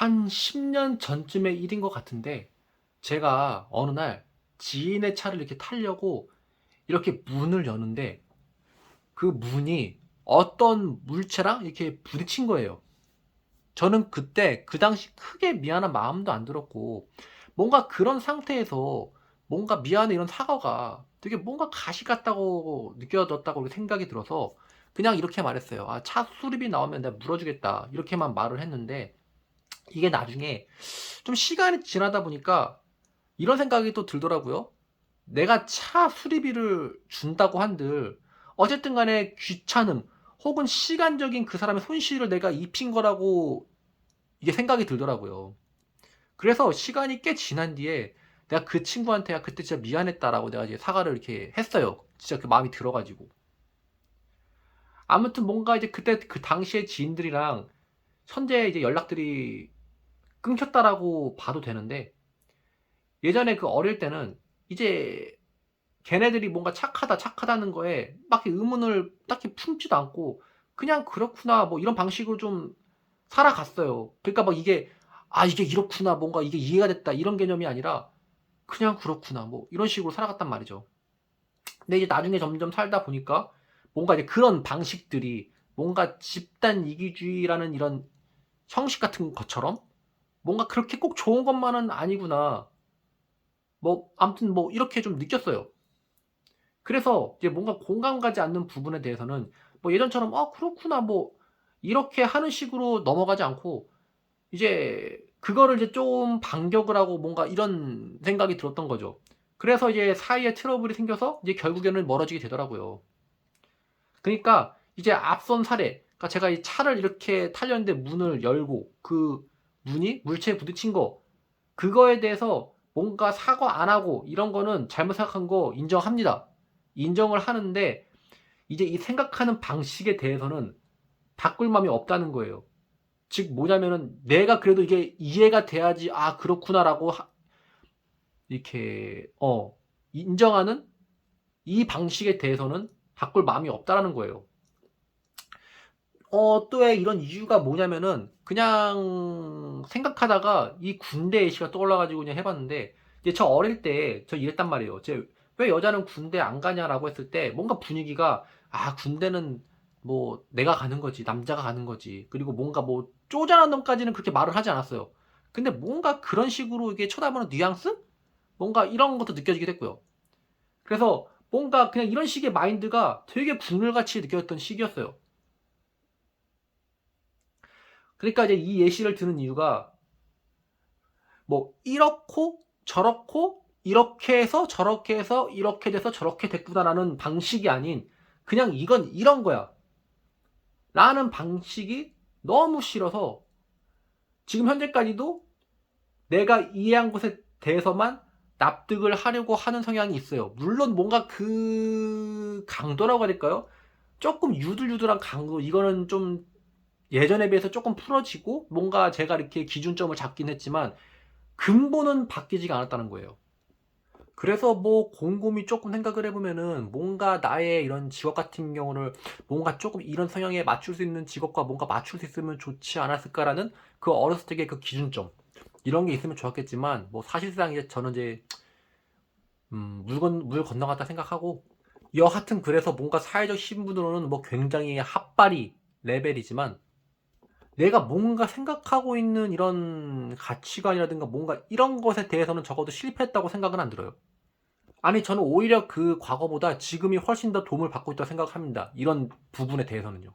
한 10년 전쯤의 일인 것 같은데 제가 어느 날 지인의 차를 이렇게 타려고 이렇게 문을 여는데 그 문이 어떤 물체랑 이렇게 부딪힌 거예요. 저는 그때 그 당시 크게 미안한 마음도 안 들었고 뭔가 그런 상태에서 뭔가 미안해 이런 사과가 되게 뭔가 가시 같다고 느껴졌다고 생각이 들어서 그냥 이렇게 말했어요. 아, 차 수리비 나오면 내가 물어주겠다. 이렇게만 말을 했는데 이게 나중에 좀 시간이 지나다 보니까 이런 생각이 또 들더라고요. 내가 차 수리비를 준다고 한들 어쨌든 간에 귀찮음 혹은 시간적인 그 사람의 손실을 내가 입힌 거라고 이게 생각이 들더라고요. 그래서 시간이 꽤 지난 뒤에 내가 그 친구한테 야, 그때 진짜 미안했다라고 내가 이제 사과를 이렇게 했어요. 진짜 그 마음이 들어가지고. 아무튼 뭔가 이제 그때 그 당시의 지인들이랑 현재 이제 연락들이 끊겼다라고 봐도 되는데 예전에 그 어릴 때는 이제 걔네들이 뭔가 착하다 착하다는 거에 막 의문을 딱히 품지도 않고 그냥 그렇구나 뭐 이런 방식으로 좀 살아갔어요. 그러니까 막 이게 아 이게 이렇구나 뭔가 이게 이해가 됐다 이런 개념이 아니라 그냥 그렇구나 뭐 이런 식으로 살아갔단 말이죠. 근데 이제 나중에 점점 살다 보니까 뭔가 이제 그런 방식들이 뭔가 집단 이기주의라는 이런 형식 같은 것처럼 뭔가 그렇게 꼭 좋은 것만은 아니구나. 뭐 아무튼 뭐 이렇게 좀 느꼈어요. 그래서 이제 뭔가 공감 가지 않는 부분에 대해서는 뭐 예전처럼 아 그렇구나 뭐 이렇게 하는 식으로 넘어가지 않고 이제 그거를 이제 좀 반격을 하고 뭔가 이런 생각이 들었던 거죠. 그래서 이제 사이에 트러블이 생겨서 이제 결국에는 멀어지게 되더라고요. 그러니까 이제 앞선 사례, 그러니까 제가 이 차를 이렇게 타려는데 문을 열고 그 문이 물체에 부딪힌 거, 그거에 대해서 뭔가 사과 안 하고 이런 거는 잘못 생각한 거 인정합니다. 인정을 하는데 이제 이 생각하는 방식에 대해서는 바꿀 마음이 없다는 거예요. 즉 뭐냐면은 내가 그래도 이게 이해가 돼야지 아 그렇구나라고 하- 이렇게 어 인정하는 이 방식에 대해서는 바꿀 마음이 없다라는 거예요. 어, 또왜 이런 이유가 뭐냐면은 그냥 생각하다가 이 군대 예시가 떠올라가지고 그냥 해봤는데 이제 저 어릴 때 저 이랬단 말이에요. 제 왜 여자는 군대 안 가냐라고 했을 때 뭔가 분위기가 아 군대는 뭐 내가 가는 거지 남자가 가는 거지 그리고 뭔가 뭐 쪼잔한 놈까지는 그렇게 말을 하지 않았어요. 근데 뭔가 그런 식으로 이게 쳐다보는 뉘앙스? 뭔가 이런 것도 느껴지게 됐고요. 그래서 뭔가 그냥 이런 식의 마인드가 되게 국룰같이 느껴졌던 시기였어요. 그러니까 이제 이 예시를 드는 이유가 뭐 이렇고 저렇고 이렇게 해서 저렇게 해서 이렇게 돼서 저렇게 됐구나라는 방식이 아닌 그냥 이건 이런 거야. 라는 방식이 너무 싫어서 지금 현재까지도 내가 이해한 것에 대해서만 납득을 하려고 하는 성향이 있어요. 물론 뭔가 그 강도라고 해야 될까요? 조금 유들유들한 강도, 이거는 좀 예전에 비해서 조금 풀어지고 뭔가 제가 이렇게 기준점을 잡긴 했지만 근본은 바뀌지가 않았다는 거예요. 그래서 뭐 곰곰이 조금 생각을 해보면은 뭔가 나의 이런 직업 같은 경우를 뭔가 조금 이런 성향에 맞출 수 있는 직업과 뭔가 맞출 수 있으면 좋지 않았을까라는 그 어렸을 적의 그 기준점 이런 게 있으면 좋았겠지만 뭐 사실상 이제 저는 이제 음, 물, 건, 물 건너갔다 생각하고 여하튼 그래서 뭔가 사회적 신분으로는 뭐 굉장히 핫바리 레벨이지만 내가 뭔가 생각하고 있는 이런 가치관이라든가 뭔가 이런 것에 대해서는 적어도 실패했다고 생각은 안 들어요. 아니 저는 오히려 그 과거보다 지금이 훨씬 더 도움을 받고 있다고 생각합니다. 이런 부분에 대해서는요.